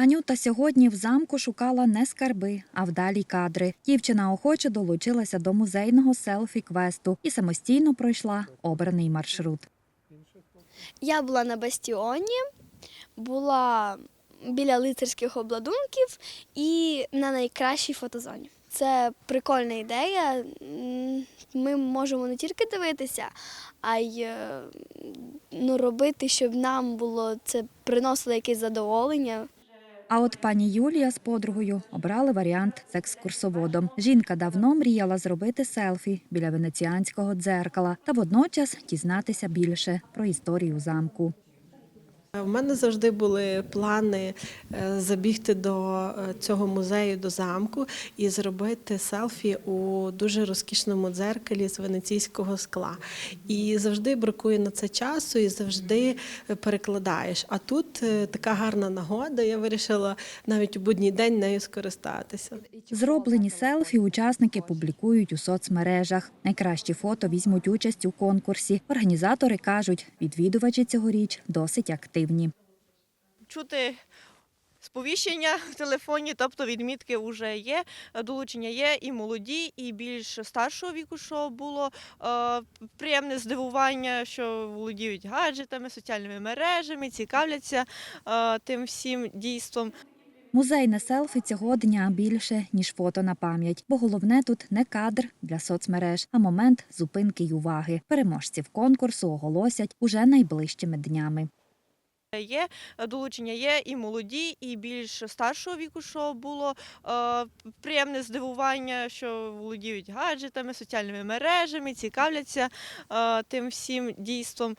Анюта сьогодні в замку шукала не скарби, а вдалі кадри. Дівчина охоче долучилася до музейного селфі-квесту і самостійно пройшла обраний маршрут. Я була на бастіоні, була біля лицарських обладунків і на найкращій фотозоні. Це прикольна ідея. Ми можемо не тільки дивитися, а й е, ну, робити, щоб нам було це приносило якесь задоволення. А от пані Юлія з подругою обрали варіант з екскурсоводом. Жінка давно мріяла зробити селфі біля венеціанського дзеркала та водночас дізнатися більше про історію замку. У мене завжди були плани е, забігти до е, цього музею, до замку і зробити селфі у дуже розкішному дзеркалі з венеційського скла. І завжди бракує на це часу, і завжди е, перекладаєш. А тут така гарна нагода. Я вирішила навіть у будній день нею скористатися. Зроблені селфі учасники публікують у соцмережах. Найкращі фото візьмуть участь у конкурсі. Організатори кажуть, відвідувачі цьогоріч досить активні. Чути сповіщення в телефоні, тобто відмітки вже є, долучення є і молоді, і більш старшого віку, що було е, приємне здивування, що володіють гаджетами, соціальними мережами, цікавляться е, тим всім дійством. Музейне селфі цього дня більше, ніж фото на пам'ять, бо головне тут не кадр для соцмереж, а момент зупинки й уваги. Переможців конкурсу оголосять уже найближчими днями. Є е, долучення є і молоді, і більш старшого віку, що було е, приємне здивування, що володіють гаджетами, соціальними мережами, цікавляться е, тим всім дійством.